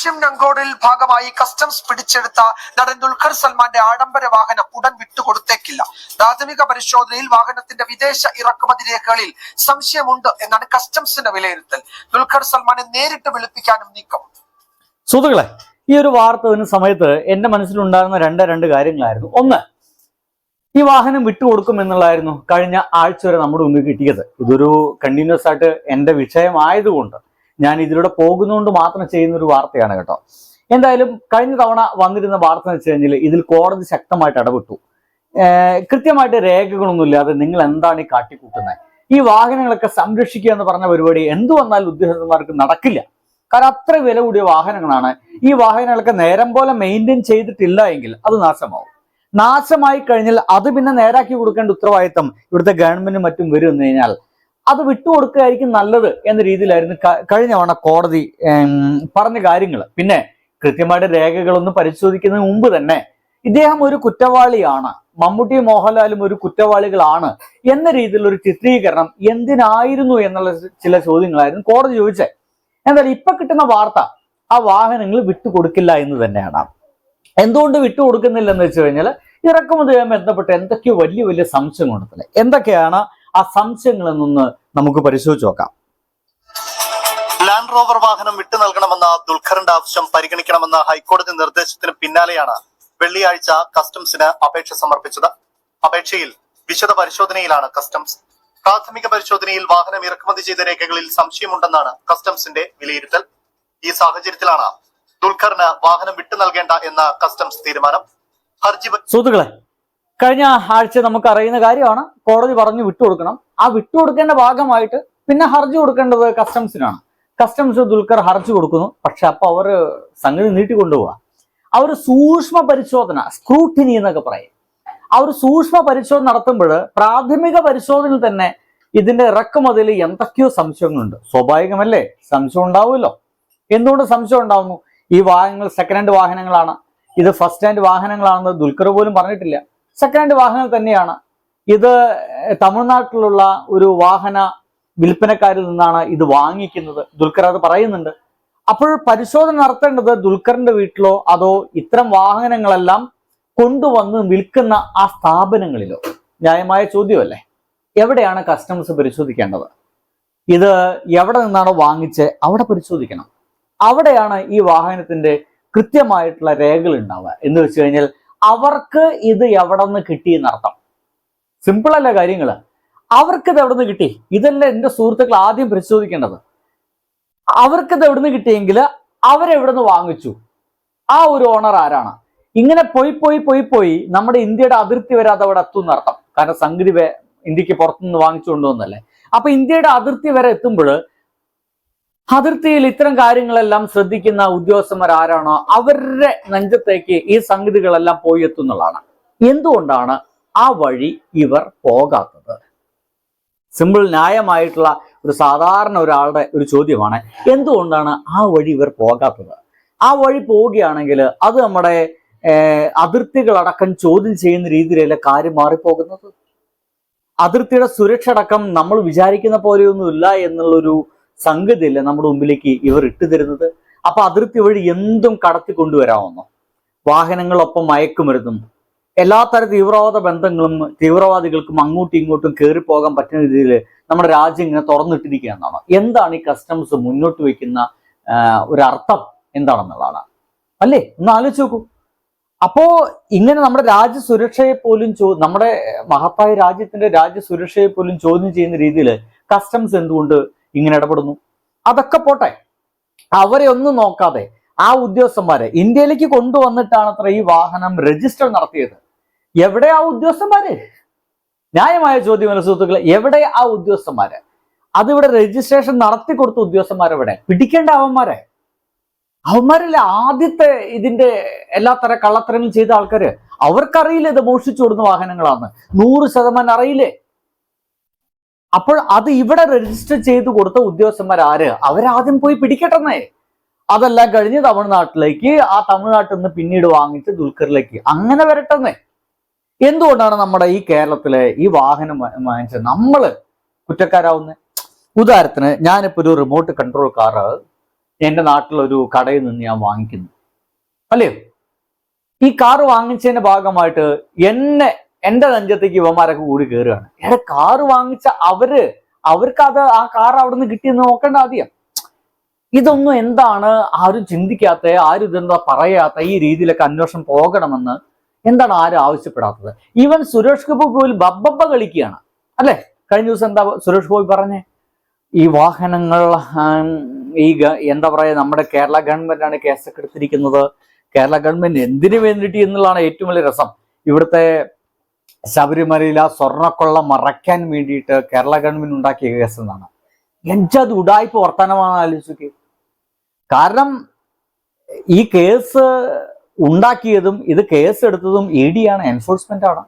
Operation നങ്കോടിൽ ഭാഗമായി customs പിടിച്ചെടുത്ത നടൻ ദുൽഖർ സൽമാന്റെ ആഡംബര വാഹനം ഉടൻ വിട്ടുകൊടുത്തേക്കില്ല. പ്രാഥമിക പരിശോധനയിൽ വാഹനത്തിന്റെ വിദേശ ഇറക്കുമതി രേഖകളിൽ സംശയമുണ്ട് എന്നാണ് കസ്റ്റംസിന്റെ വിലയിരുത്തൽ. ദുൽഖർ സൽമാനെ നേരിട്ട് വിളിപ്പിക്കാനും നീക്കം. സുഹൃത്തുക്കളെ ഈ ഒരു വാർത്ത വരുന്ന സമയത്ത് എന്റെ മനസ്സിലുണ്ടാകുന്ന രണ്ട് രണ്ട് കാര്യങ്ങളായിരുന്നു. ഒന്ന് ഈ വാഹനം വിട്ടുകൊടുക്കും എന്നുള്ളതായിരുന്നു കഴിഞ്ഞ ആഴ്ച വരെ നമ്മുടെ മുമ്പിൽ കിട്ടിയത്. ഇതൊരു കണ്ടിന്യൂസ് ആയിട്ട് എന്റെ വിഷയമായതുകൊണ്ട്. ഞാൻ ഇതിലൂടെ പോകുന്നതുകൊണ്ട് മാത്രം ചെയ്യുന്ന ഒരു വാർത്തയാണ് കേട്ടോ. എന്തായാലും കഴിഞ്ഞ തവണ വന്നിരുന്ന വാർത്ത എന്ന് വെച്ച് കഴിഞ്ഞാൽ ഇതിൽ കോടതി ശക്തമായിട്ട് ഇടപെട്ടു കൃത്യമായിട്ട് രേഖകളൊന്നും ഇല്ലാതെ നിങ്ങൾ എന്താണ് ഈ കാട്ടിക്കൂട്ടുന്നത് ഈ വാഹനങ്ങളൊക്കെ സംരക്ഷിക്കുക എന്ന് പറഞ്ഞ പരിപാടി എന്തു വന്നാലും ഉദ്യോഗസ്ഥന്മാർക്ക് നടക്കില്ല. കാരണം അത്ര വില കൂടിയ വാഹനങ്ങളാണ്. ഈ വാഹനങ്ങളൊക്കെ നേരം പോലെ മെയിന്റെയിൻ ചെയ്തിട്ടില്ല എങ്കിൽ അത് നാശമാവും. നാശമായി കഴിഞ്ഞാൽ അത് പിന്നെ നേരാക്കി കൊടുക്കേണ്ട ഉത്തരവാദിത്തം ഇവിടുത്തെ ഗവൺമെന്റും മറ്റും വരും കഴിഞ്ഞാൽ അത് വിട്ടുകൊടുക്കുകയായിരിക്കും നല്ലത് എന്ന രീതിയിലായിരുന്നു കഴിഞ്ഞ തവണ കോടതി പറഞ്ഞ കാര്യങ്ങൾ പിന്നെ കൃത്യമായിട്ട് രേഖകളൊന്നും പരിശോധിക്കുന്നതിന് മുമ്പ് തന്നെ ഇദ്ദേഹം ഒരു കുറ്റവാളിയാണ്. മമ്മൂട്ടിയും മോഹൻലാലും ഒരു കുറ്റവാളികളാണ് എന്ന രീതിയിലുള്ള ഒരു ചിത്രീകരണം എന്തിനായിരുന്നു എന്നുള്ള ചില ചോദ്യങ്ങളായിരുന്നു കോടതി ചോദിച്ചത്. എന്തായാലും ഇപ്പൊ കിട്ടുന്ന വാർത്ത ആ വാഹനങ്ങൾ വിട്ടുകൊടുക്കില്ല എന്ന് തന്നെയാണ്. എന്തുകൊണ്ട് വിട്ടുകൊടുക്കുന്നില്ല എന്ന് വെച്ച് കഴിഞ്ഞാൽ ഇറക്കുമതിയുമായി ബന്ധപ്പെട്ട് എന്തൊക്കെയോ വലിയ വലിയ സംശയം കൊണ്ടത്തില്ല എന്തൊക്കെയാണ് ആ സംശയങ്ങളിൽ നിന്ന് നമുക്ക് പരിശോധിച്ച് നോക്കാം. ലാൻഡ് റോവർ വാഹനം വിട്ടു നൽകണമെന്ന ദുൽഖറിന്റെ ആവശ്യം പരിഗണിക്കണമെന്ന ഹൈക്കോടതി നിർദ്ദേശത്തിന് പിന്നാലെയാണ് വെള്ളിയാഴ്ച കസ്റ്റംസിന് അപേക്ഷ സമർപ്പിച്ചത്. അപേക്ഷയിൽ വിശദ പരിശോധനയിലാണ് കസ്റ്റംസ് പ്രാഥമിക പരിശോധനയിൽ വാഹനം ഇറക്കുമതി ചെയ്ത രേഖകളിൽ സംശയമുണ്ടെന്നാണ് കസ്റ്റംസിന്റെ വിലയിരുത്തൽ. ഈ സാഹചര്യത്തിലാണ് ദുൽഖറിന് വാഹനം വിട്ടു നൽകേണ്ട എന്ന കസ്റ്റംസ് തീരുമാനം ഹർജി സുഹൃത്തുക്കളെ കഴിഞ്ഞ ആഴ്ച നമുക്ക് അറിയുന്ന കാര്യമാണ് കോടതി പറഞ്ഞു വിട്ടുകൊടുക്കണം. ആ വിട്ടുകൊടുക്കേണ്ട ഭാഗമായിട്ട് പിന്നെ ഹർജി കൊടുക്കേണ്ടത് കസ്റ്റംസിനാണ് കസ്റ്റംസ് ദുൽഖർ ഹർജി കൊടുക്കുന്നു. പക്ഷെ അപ്പൊ അവർ സംഗതി നീട്ടിക്കൊണ്ടുപോവാ. ആ ഒരു സൂക്ഷ്മ പരിശോധന സ്ക്രൂട്ടിനി എന്നൊക്കെ പറയും. ആ ഒരു സൂക്ഷ്മ പരിശോധന നടത്തുമ്പോൾ പ്രാഥമിക പരിശോധനയിൽ തന്നെ ഇതിന്റെ ഇറക്കുമതിയിൽ എന്തൊക്കെയോ സംശയങ്ങളുണ്ട്. സ്വാഭാവികമല്ലേ? സംശയം ഉണ്ടാവുമല്ലോ. എന്തുകൊണ്ട് സംശയം ഉണ്ടാവുന്നു? ഈ വാഹനങ്ങൾ സെക്കൻഡ് ഹാൻഡ് വാഹനങ്ങളാണ്. ഇത് ഫസ്റ്റ് ഹാൻഡ് വാഹനങ്ങളാണെന്ന് ദുൽഖർ പോലും പറഞ്ഞിട്ടില്ല. സെക്കൻഡ് ഹാൻഡ് വാഹനങ്ങൾ തന്നെയാണ്. ഇത് തമിഴ്നാട്ടിലുള്ള ഒരു വാഹന വിൽപ്പനക്കാരിൽ നിന്നാണ് ഇത് വാങ്ങിക്കുന്നത്. ദുൽഖർ അത് പറയുന്നുണ്ട്. അപ്പോൾ പരിശോധന നടത്തേണ്ടത് ദുൽഖറിന്റെ വീട്ടിലോ അതോ ഇത്തരം വാഹനങ്ങളെല്ലാം കൊണ്ടുവന്ന് വിൽക്കുന്ന ആ സ്ഥാപനങ്ങളിലോ? ന്യായമായ ചോദ്യമല്ലേ? എവിടെയാണ് കസ്റ്റംസ് പരിശോധിക്കേണ്ടത്? ഇത് എവിടെ നിന്നാണോ വാങ്ങിച്ച് അവിടെ പരിശോധിക്കണം. അവിടെയാണ് ഈ വാഹനത്തിന്റെ കൃത്യമായിട്ടുള്ള രേഖകൾ ഉണ്ടാവുക. എന്ന് വെച്ച് കഴിഞ്ഞാൽ അവർക്ക് ഇത് എവിടെ നിന്ന് കിട്ടി എന്നർത്ഥം. സിമ്പിൾ അല്ല കാര്യങ്ങൾ അവർക്കിത് എവിടെ നിന്ന് കിട്ടി? ഇതല്ല എന്റെ സുഹൃത്തുക്കൾ ആദ്യം പരിശോധിക്കേണ്ടത്. അവർക്കിത് എവിടെ നിന്ന് കിട്ടിയെങ്കിൽ അവരെവിടെ നിന്ന് വാങ്ങിച്ചു? ആ ഒരു ഓണർ ആരാണ്? ഇങ്ങനെ പോയി പോയി പോയി പോയി നമ്മുടെ ഇന്ത്യയുടെ അതിർത്തി വരെ അത് അവിടെ എത്തും എന്നർത്ഥം. കാരണം സംഗതി ഇന്ത്യയ്ക്ക് പുറത്തുനിന്ന് വാങ്ങിച്ചു കൊണ്ടുവന്നല്ലേ അപ്പൊ ഇന്ത്യയുടെ അതിർത്തി വരെ എത്തുമ്പോൾ അതിർത്തിയിൽ ഇത്തരം കാര്യങ്ങളെല്ലാം ശ്രദ്ധിക്കുന്ന ഉദ്യോഗസ്ഥന്മാർ ആരാണോ അവരുടെ നെഞ്ചത്തേക്ക് ഈ സംഗതികളെല്ലാം പോയി എത്തുന്നതാണ്. എന്തുകൊണ്ടാണ് ആ വഴി ഇവർ പോകാത്തത്? സിമ്പിൾ ന്യായമായിട്ടുള്ള ഒരു സാധാരണ ഒരാളുടെ ഒരു ചോദ്യമാണ് എന്തുകൊണ്ടാണ് ആ വഴി ഇവർ പോകാത്തത്? ആ വഴി പോവുകയാണെങ്കിൽ അത് നമ്മുടെ അതിർത്തികളടക്കം ചോദ്യം ചെയ്യുന്ന രീതിയിലല്ല കാര്യം മാറിപ്പോകുന്നത്? അതിർത്തിയുടെ സുരക്ഷ അടക്കം നമ്മൾ വിചാരിക്കുന്ന പോലെയൊന്നുമില്ല എന്നുള്ളൊരു സംഗതിയല്ല നമ്മുടെ മുമ്പിലേക്ക് ഇവർ ഇട്ടുതരുന്നത്. അപ്പൊ അതിർത്തി വഴി എന്തും കടത്തി കൊണ്ടുവരാമെന്നോ വാഹനങ്ങളൊപ്പം മയക്കുമരുന്നും എല്ലാ തരം തീവ്രവാദ ബന്ധങ്ങളും തീവ്രവാദികൾക്കും അങ്ങോട്ടും ഇങ്ങോട്ടും കയറി പോകാൻ പറ്റുന്ന രീതിയിൽ നമ്മുടെ രാജ്യം ഇങ്ങനെ തുറന്നിട്ടിരിക്കുക എന്നാണ് എന്താണ് ഈ കസ്റ്റംസ് മുന്നോട്ട് വയ്ക്കുന്ന ഒരു അർത്ഥം എന്താണെന്നുള്ളതാണ്. അല്ലേ? ഒന്ന് ആലോചിച്ച് നോക്കൂ. അപ്പോ ഇങ്ങനെ നമ്മുടെ രാജ്യ സുരക്ഷയെ പോലും ചോ നമ്മുടെ മഹത്തായ രാജ്യത്തിന്റെ രാജ്യ സുരക്ഷയെ പോലും ചോദ്യം ചെയ്യുന്ന രീതിയിൽ കസ്റ്റംസ് എന്തുകൊണ്ട് ഇങ്ങനെ ഇടപെടുന്നു. അതൊക്കെ പോട്ടെ. അവരെ ഒന്നും നോക്കാതെ ആ ഉദ്യോഗസ്ഥന്മാരെ ഇന്ത്യയിലേക്ക് കൊണ്ടുവന്നിട്ടാണ് അത്ര ഈ വാഹനം രജിസ്റ്റർ നടത്തിയത്. എവിടെ ആ ഉദ്യോഗസ്ഥന്മാര്? ന്യായമായ ചോദ്യം സുഹൃത്തുക്കളെ എവിടെ ആ ഉദ്യോഗസ്ഥന്മാര്? അതിവിടെ രജിസ്ട്രേഷൻ നടത്തി കൊടുത്ത ഉദ്യോഗസ്ഥന്മാരെവിടെ? പിടിക്കേണ്ട അവന്മാരെ? അവന്മാരല്ലേ ആദ്യത്തെ ഇതിന്റെ എല്ലാ തര കള്ളത്തരങ്ങളും ചെയ്ത ആൾക്കാര്? അവർക്കറിയില്ല ഇത് മോഷിച്ചു കൊടുക്കുന്ന വാഹനങ്ങളാണ് നൂറ് ശതമാനം അറിയില്ലേ? അപ്പോൾ അത് ഇവിടെ രജിസ്റ്റർ ചെയ്ത് കൊടുത്ത ഉദ്യോഗസ്ഥന്മാർ ആര്? അവരാദ്യം പോയി പിടിക്കട്ടെന്നേ. അതെല്ലാം കഴിഞ്ഞ് തമിഴ്നാട്ടിലേക്ക് ആ തമിഴ്നാട്ടിൽ നിന്ന് പിന്നീട് വാങ്ങിച്ച് ദുൽഖറിലേക്ക് അങ്ങനെ വരട്ടെന്നേ. എന്തുകൊണ്ടാണ് നമ്മുടെ ഈ കേരളത്തിലെ ഈ വാഹനം വാങ്ങിച്ചത്? വാങ്ങിച്ച നമ്മൾ കുറ്റക്കാരാവുന്നത് ഉദാഹരണത്തിന് ഞാനിപ്പോ ഒരു റിമോട്ട് കൺട്രോൾ കാറ് എന്റെ നാട്ടിലൊരു കടയിൽ നിന്ന് ഞാൻ വാങ്ങിക്കുന്നു. അല്ലേ? ഈ കാർ വാങ്ങിച്ചതിന്റെ ഭാഗമായിട്ട് എന്നെ എന്റെ നെഞ്ചത്തേക്ക് ഇവന്മാരൊക്കെ കൂടി കയറുകയാണ് എടാ കാറ് വാങ്ങിച്ച അവർ അവർക്ക് അത് ആ കാർ അവിടെ നിന്ന് കിട്ടിയെന്ന് നോക്കേണ്ട ആദ്യം. ഇതൊന്നും എന്താണ്? ആരും ചിന്തിക്കാത്ത ആരും ഇതെന്താ പറയാത്ത ഈ രീതിയിലൊക്കെ അന്വേഷണം പോകണമെന്ന് എന്താണ് ആരും ആവശ്യപ്പെടാത്തത്? ഈവൻ സുരേഷ് ഗോപി പോലും ബബ്ബബ്ബ കളിക്കുകയാണ്. അല്ലെ? കഴിഞ്ഞ ദിവസം എന്താ സുരേഷ് ഗോപി പറഞ്ഞേ? ഈ വാഹനങ്ങൾ ഈ എന്താ പറയാ നമ്മുടെ കേരള ഗവൺമെന്റ് ആണ് കേസൊക്കെ എടുത്തിരിക്കുന്നത്. കേരള ഗവൺമെന്റ് എന്തിനു വേണ്ടിയിട്ട് എന്നുള്ളതാണ് ഏറ്റവും വലിയ രസം. ഇവിടുത്തെ ശബരിമലയിൽ ആ സ്വർണക്കൊള്ള മറയ്ക്കാൻ വേണ്ടിയിട്ട് കേരള ഗവൺമെന്റ് ഉണ്ടാക്കിയ കേസ് എന്നാണ് എഞ്ചത് ഉടായ്പ വർത്തമാനമാണ് ആലോചിച്ചു കാരണം ഈ കേസ് ഉണ്ടാക്കിയതും ഇത് കേസ് എടുത്തതും ഇ ഡി ആണ് എൻഫോഴ്സ്മെന്റ് ആണ്.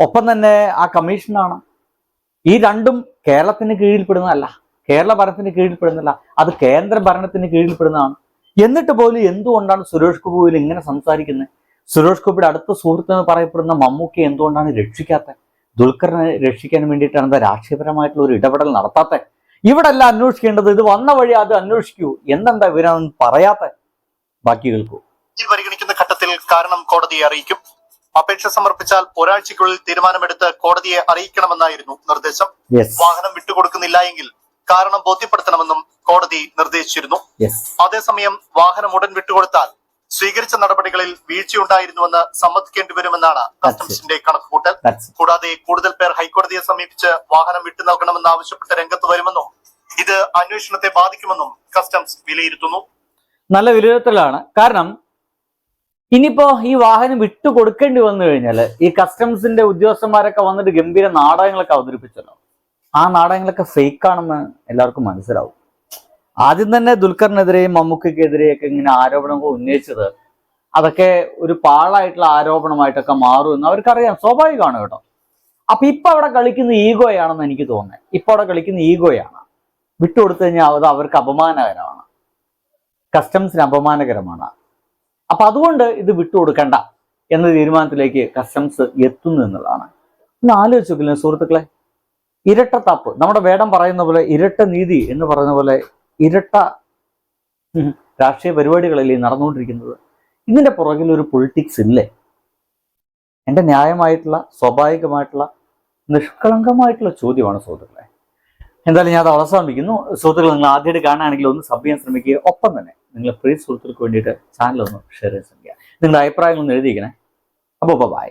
ഒപ്പം തന്നെ ആ കമ്മീഷനാണ് ഈ രണ്ടും കേരളത്തിന് കീഴിൽപ്പെടുന്നതല്ല. കേരള ഭരണത്തിന് കീഴിൽപ്പെടുന്നില്ല അത് കേന്ദ്ര ഭരണത്തിന് കീഴിൽപ്പെടുന്നതാണ്. എന്നിട്ട് പോലും എന്തുകൊണ്ടാണ് സുരേഷ് ഗോപുവിൽ ഇങ്ങനെ സംസാരിക്കുന്നത്? സുരേഷ് ഗോപിയുടെ അടുത്ത സുഹൃത്ത് എന്ന് പറയപ്പെടുന്ന മമ്മൂക്കി എന്തുകൊണ്ടാണ് രക്ഷിക്കാത്തത്? ദുൽഖറിനെ രക്ഷിക്കാൻ വേണ്ടിയിട്ടാണ് എന്താ രാഷ്ട്രീയപരമായിട്ടുള്ള ഒരു ഇടപെടൽ നടത്താത്ത ഇവിടെ അല്ല അന്വേഷിക്കേണ്ടത് ഇത് വന്ന വഴി അത് അന്വേഷിക്കൂ. എന്തെന്താ ഇവരൊന്നും പറയാത്ത ബാക്കി കേൾക്കൂ പരിഗണിക്കുന്ന ഘട്ടത്തിൽ കാരണം കോടതിയെ അറിയിക്കും. അപേക്ഷ സമർപ്പിച്ചാൽ ഒരാഴ്ചയ്ക്കുള്ളിൽ തീരുമാനമെടുത്ത് കോടതിയെ അറിയിക്കണമെന്നായിരുന്നു നിർദ്ദേശം. വാഹനം വിട്ടുകൊടുക്കുന്നില്ല എങ്കിൽ കാരണം ബോധ്യപ്പെടുത്തണമെന്നും കോടതി നിർദ്ദേശിച്ചിരുന്നു. അതേസമയം വാഹനം ഉടൻ വിട്ടുകൊടുത്താൽ സ്വീകരിച്ച നടപടികളിൽ വീഴ്ചയുണ്ടായിരുന്നുവെന്ന് സമ്മതിക്കേണ്ടി വരുമെന്നാണ് കസ്റ്റംസിന്റെ കണക്കുകൂട്ടൽ. കൂടാതെ കൂടുതൽ പേർ ഹൈക്കോടതിയെ സമീപിച്ച് വാഹനം വിട്ടു നൽകണമെന്ന് ആവശ്യപ്പെട്ട് രംഗത്ത് വരുമെന്നും ഇത് അന്വേഷണത്തെ ബാധിക്കുമെന്നും കസ്റ്റംസ് വിലയിരുത്തുന്നു. നല്ല വിലയിരുത്തലാണ്. കാരണം ഇനിയിപ്പോ ഈ വാഹനം വിട്ടു കൊടുക്കേണ്ടി വന്നു കഴിഞ്ഞാൽ ഈ കസ്റ്റംസിന്റെ ഉദ്യോഗസ്ഥന്മാരൊക്കെ വന്നിട്ട് ഗംഭീര നാടകങ്ങളൊക്കെ അവതരിപ്പിച്ചല്ലോ. ആ നാടകങ്ങളൊക്കെ ഫേക്ക് ആണെന്ന് എല്ലാവർക്കും മനസ്സിലാവും. ആദ്യം തന്നെ ദുൽഖറിനെതിരെയും മമ്മൂക്കയ്ക്കെതിരെയൊക്കെ ഇങ്ങനെ ആരോപണങ്ങൾ ഉന്നയിച്ചത് അതൊക്കെ ഒരു പാളായിട്ടുള്ള ആരോപണമായിട്ടൊക്കെ മാറും എന്ന് അവർക്കറിയാം. സ്വാഭാവികമാണ് കേട്ടോ. അപ്പൊ ഇപ്പൊ അവിടെ കളിക്കുന്ന ഈഗോയാണെന്ന് എനിക്ക് തോന്നുന്നത്. ഇപ്പൊ അവിടെ കളിക്കുന്ന ഈഗോയാണ്. വിട്ടുകൊടുത്തു കഴിഞ്ഞാൽ അത് അവർക്ക് അപമാനകരമാണ്. കസ്റ്റംസിന് അപമാനകരമാണ്. അപ്പൊ അതുകൊണ്ട് ഇത് വിട്ടുകൊടുക്കണ്ട എന്ന തീരുമാനത്തിലേക്ക് കസ്റ്റംസ് എത്തുന്നു എന്നുള്ളതാണ്. ഒന്ന് ആലോചിച്ചു സുഹൃത്തുക്കളെ. ഇരട്ടത്താപ്പ്. നമ്മുടെ വേടം പറയുന്ന പോലെ ഇരട്ട നീതി എന്ന് പറയുന്ന പോലെ ഇരട്ട രാഷ്ട്രീയ പരിപാടികളല്ലേ നടന്നുകൊണ്ടിരിക്കുന്നത്? ഇതിന്റെ പുറകിൽ ഒരു പൊളിറ്റിക്സ് ഇല്ലേ? എന്റെ ന്യായമായിട്ടുള്ള സ്വാഭാവികമായിട്ടുള്ള നിഷ്കളങ്കമായിട്ടുള്ള ചോദ്യമാണ് സുഹൃത്തുക്കളെ. എന്തായാലും ഞാൻ അത് അവസാനിപ്പിക്കുന്നു. സുഹൃത്തുക്കൾ നിങ്ങൾ ആദ്യമായിട്ട് കാണുകയാണെങ്കിൽ ഒന്ന് സബ് ചെയ്യാൻ ശ്രമിക്കുക. ഒപ്പം തന്നെ നിങ്ങൾ പ്രിയ സുഹൃത്തുക്കൾക്ക് വേണ്ടിയിട്ട് ചാനൽ ഒന്ന് ഷെയർ ചെയ്യാൻ ശ്രമിക്കുക. നിങ്ങളുടെ അഭിപ്രായങ്ങൾ ഒന്ന് എഴുതിയിരിക്കണേ. അപ്പോൾ ബൈ